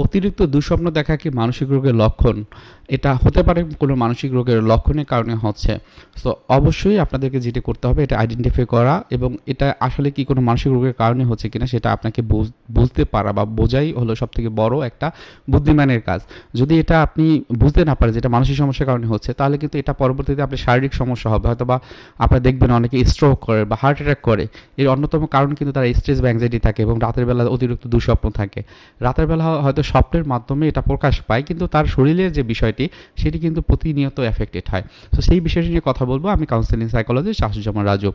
অতিরিক্ত দুঃস্বপ্ন দেখা কি মানসিক রোগের লক্ষণ? এটা হতে পারে কোনো মানসিক রোগের লক্ষণের কারণে হচ্ছে। তো অবশ্যই আপনাদেরকে যেটা করতে হবে, এটা আইডেন্টিফাই করা এবং এটা আসলে কি কোনো মানসিক রোগের কারণে হচ্ছে কিনা সেটা আপনাকে বুঝ- বুঝতে পারা বা বোঝাই হলো সব থেকে বড় একটা বুদ্ধিমানের কাজ। যদি এটা আপনি বুঝতে না পারেন যেটা মানসিক সমস্যার কারণে হচ্ছে, তাহলে কিন্তু এটা পরবর্তীতে আপনার শারীরিক সমস্যা হবে। হয়তো বা আপনারা দেখবেন অনেকে স্ট্রোক করে বা হার্ট অ্যাটাক করে। এর অন্যতম কারণ কিন্তু তার স্ট্রেস বা অ্যাংজাইটি থাকে এবং রাতের বেলা অতিরিক্ত দুঃস্বপ্ন থাকে। রাতের বেলা হয়তো স্বপ্নের মাধ্যমে এটা প্রকাশ পায়, কিন্তু তার শরীরের যে বিষয়টি, সেটি কিন্তু প্রতিনিয়ত এফেক্টেড হয়। তো সেই বিষয়টি নিয়ে কথা বলব। আমি কাউন্সিলিং সাইকোলজিস্ট শাশুজামান রাজু।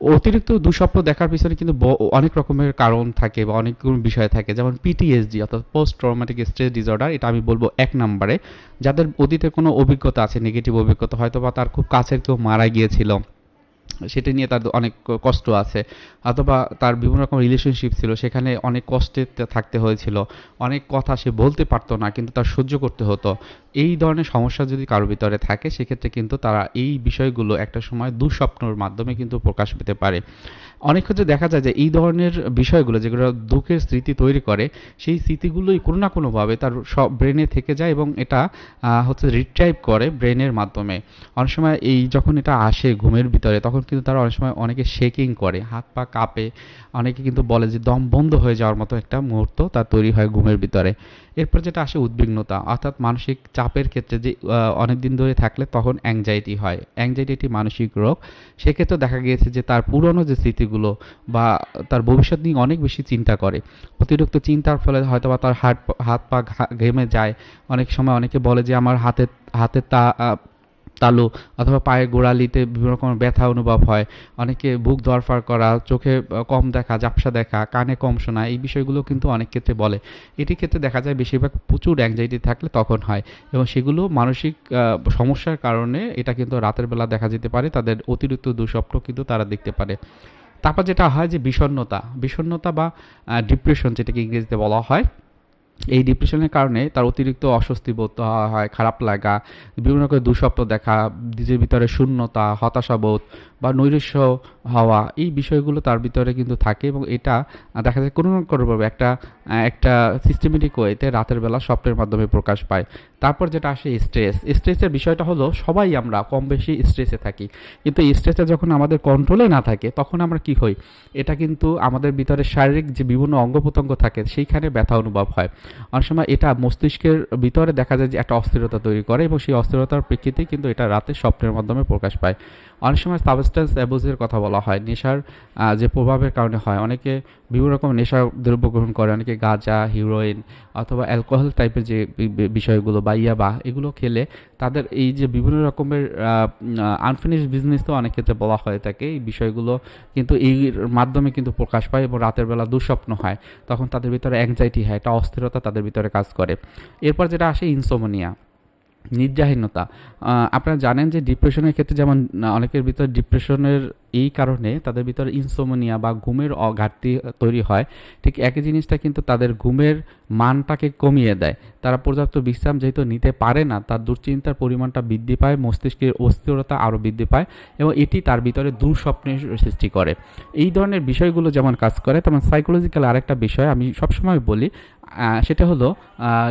অতিরিক্ত দুঃস্বপ্ন দেখার পিছনে কিন্তু অনেক রকমের কারণ থাকে বা অনেক বিষয় থাকে। যেমন পিটিএসডি অর্থাৎ পোস্ট ট্রমাটিক স্ট্রেস ডিসঅর্ডার এটা আমি বলব এক নম্বরে। যাদের অতীতে কোনো অভিজ্ঞতা আছে নেগেটিভ অভিজ্ঞতা হয়তো বা তার খুব কাছের কেউ মারা গিয়েছিল। সেটা নিয়ে তার অনেক কষ্ট আছে। অথবা তার বিভিন্ন রকম রিলেশনশিপ ছিল, সেখানে অনেক কষ্টে থাকতে হয়েছিল। অনেক কথা সে বলতে পারতো না, কিন্তু তার সহ্য করতে হতো। এই ধরনের সমস্যা যদি কারোর ভিতরে থাকে, সেক্ষেত্রে কিন্তু তারা এই বিষয়গুলো একটা সময় দুঃস্বপ্নর মাধ্যমে কিন্তু প্রকাশ পেতে পারে। অনেক ক্ষেত্রে দেখা যায় যে এই ধরনের বিষয়গুলো যেগুলো দুঃখের স্মৃতি তৈরি করে, সেই স্মৃতিগুলোই কোনো না কোনোভাবে তার সব ব্রেনে থেকে যায় এবং এটা হচ্ছে রিট্রাইভ করে ব্রেনের মাধ্যমে। অনেক সময় এই যখন এটা আসে ঘুমের ভিতরে, তখন কিন্তু তারা অনেক সময় অনেকে শেকিং করে, হাত পা কাঁপে, অনেকে কিন্তু বলে যে দম বন্ধ হয়ে যাওয়ার মতো একটা মুহূর্ত তার তৈরি হয় ঘুমের ভিতরে। এরপর যেটা আসে উদ্বিগ্নতা, অর্থাৎ মানসিক চাপের ক্ষেত্রে যে অনেক দিন ধরে থাকলে তখন অ্যাংজাইটি হয়। অ্যাংজাইটি একটি মানসিক রোগ। সেক্ষেত্রে দেখা গিয়েছে যে তার পুরনো যে স্মৃতিগুলো বা তার ভবিষ্যৎ নিয়ে অনেক বেশি চিন্তা করে। অতিরিক্ত চিন্তার ফলে হয়তো বা তার হাত হাত পা ঘেমে যায়। অনেক সময় অনেকে বলে যে আমার হাতে হাতে তা তালু অথবা পায়ের গোড়ালিতে বিভিন্ন রকম ব্যথা অনুভব হয়। অনেকে বুক দরফার করা, চোখে কম দেখা, ঝাপসা দেখা, কানে কম শোনা, এই বিষয়গুলো কিন্তু অনেক ক্ষেত্রে বলে। এটি ক্ষেত্রে দেখা যায় বেশিরভাগ প্রচুর অ্যাংজাইটি থাকলে তখন হয় এবং সেগুলো মানসিক সমস্যার কারণে এটা কিন্তু রাতের বেলা দেখা যেতে পারে, তাদের অতিরিক্ত দুঃস্বপ্ন কিন্তু তারা দেখতে পারে। তারপর যেটা হয় যে বিষণ্ণতা বিষণ্ণতা বা ডিপ্রেশন যেটাকে ইংরেজিতে বলা হয় এই ডিপ্রেশনের কারণে তার অতিরিক্ত অস্বস্তি বোধ হয়, খারাপ লাগা, বিভিন্ন রকমের দুঃস্বপ্ন দেখা, নিজের ভিতরে শূন্যতা হতাশাবোধ বা নৈরাশ্য হওয়া, এই বিষয়গুলো তার ভিতরে কিন্তু থাকে এবং এটা দেখা যায় কোনো না কোনোভাবে একটা একটা সিস্টেমেটিক ওয়েতে রাতের বেলা স্বপ্নের মাধ্যমে প্রকাশ পায়। তারপর যেটা আসে স্ট্রেস স্ট্রেসের বিষয়টা হলো সবাই আমরা কম বেশি স্ট্রেসে থাকি। কিন্তু স্ট্রেসটা যখন আমাদের কন্ট্রোলে না থাকে, তখন আমরা কি হই? এটা কিন্তু আমাদের ভিতরে শারীরিক যে বিভিন্ন অঙ্গ প্রত্যঙ্গ থাকে, সেইখানে ব্যথা অনুভব হয়। অনেক সময় এটা মস্তিষ্কের ভিতরে দেখা যায় যে একটা অস্থিরতা তৈরি করে এবং সেই অস্থিরতার প্রেক্ষিতেই কিন্তু এটা রাতে স্বপ্নের মাধ্যমে প্রকাশ পায়। অনেক সময় সাবস্টেন্স অ্যাবুজের কথা বলা হয়, নেশার যে প্রভাবের কারণে হয়। অনেকে বিভিন্ন রকম নেশার দ্রব্য গ্রহণ করে, অনেকে গাঁজা হিরোইন অথবা অ্যালকোহল টাইপের যে বিষয়গুলো বা ইয়াবা, এগুলো খেলে তাদের এই যে বিভিন্ন রকমের আনফিনিশ বিজনেস তো অনেক ক্ষেত্রে বলা হয়ে থাকে। এই বিষয়গুলো কিন্তু এই মাধ্যমে কিন্তু প্রকাশ পায় এবং রাতের বেলা দুঃস্বপ্ন হয়। তখন তাদের ভিতরে অ্যাংজাইটি হয়, একটা অস্থিরতা তাদের ভিতরে কাজ করে। এরপর যেটা আসে ইনসোমনিয়া নিদ্রাহীনতা আহ, আপনারা জানেন যে ডিপ্রেশনের ক্ষেত্রে যেমন অনেকের ভিতরে ডিপ্রেশনের এই কারণে তাদের ভিতরে ইনসোমোনিয়া বা ঘুমের ঘাটতি তৈরি হয়। ঠিক একই জিনিসটা কিন্তু তাদের ঘুমের মানটাকে কমিয়ে দেয়। তারা পর্যাপ্ত বিশ্রাম যেহেতু নিতে পারে না তার দুশ্চিন্তার পরিমাণটা বৃদ্ধি পায় মস্তিষ্কের অস্থিরতা আরও বৃদ্ধি পায় এবং এটি তার ভিতরে দুঃস্বপ্নের সৃষ্টি করে। এই ধরনের বিষয়গুলো যেমন কাজ করে তেমন সাইকোলজিক্যাল আরেকটা বিষয় আমি সবসময় বলি সেটা হলো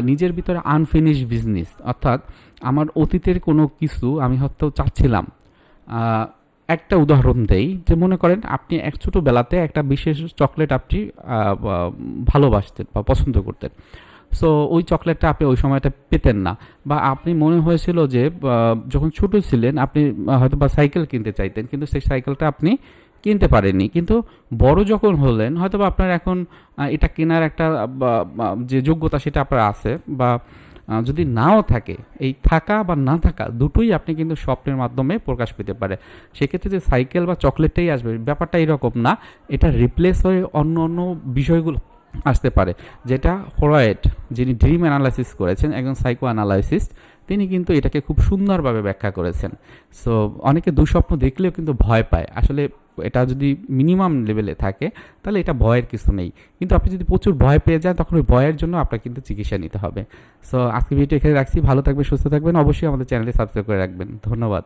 নিজের ভিতরে আনফিনিশ বিজনেস অর্থাৎ আমার অতীতের কোনো কিছু আমি হয়তো চাচ্ছিলাম। একটা উদাহরণ দেই, যে মনে করেন আপনি এক ছোটোবেলাতে একটা বিশেষ চকলেট আপনি ভালোবাসতেন বা পছন্দ করতেন। সো ওই চকলেটটা আপনি ওই সময়টা পেতেন না। বা আপনি মনে হয়েছিল যে যখন ছোট ছিলেন, আপনি হয়তো বা সাইকেল কিনতে চাইতেন, কিন্তু সেই সাইকেলটা আপনি কিনতে পারেননি। কিন্তু বড় যখন হলেন হয়তো বা আপনার এখন এটা কেনার একটা যে যোগ্যতা সেটা আপনার আছে বা যদি নাও থাকে, এই থাকা বা না থাকা দুটোই আপনি কিন্তু স্বপ্নের মাধ্যমে প্রকাশ পেতে পারে। সেক্ষেত্রে যে সাইকেল বা চকলেটটাই আসবে, ব্যাপারটা এরকম না। এটা রিপ্লেস হয়ে অন্য অন্য বিষয়গুলো আসতে পারে। যেটা ফ্রয়েড যিনি ড্রিম অ্যানালাইসিস করেছেন, একজন সাইকো অ্যানালাইসিস্ট তিনি কিন্তু এটাকে খুব সুন্দরভাবে ব্যাখ্যা করেছেন। সো অনেকে দুঃস্বপ্ন দেখলেও কিন্তু ভয় পায়। আসলে এটা যদি মিনিমাম লেভেলে থাকে, তাহলে এটা ভয়ের কিছু নেই। কিন্তু আপনি যদি প্রচুর ভয় পেয়ে যান, তখন ওই ভয়ের জন্য আপনার কিন্তু চিকিৎসা নিতে হবে। সো আজকে ভিডিও এখানে রাখছি। ভালো থাকবেন, সুস্থ থাকবেন। অবশ্যই আমাদের চ্যানেলে সাবস্ক্রাইব করে রাখবেন। ধন্যবাদ।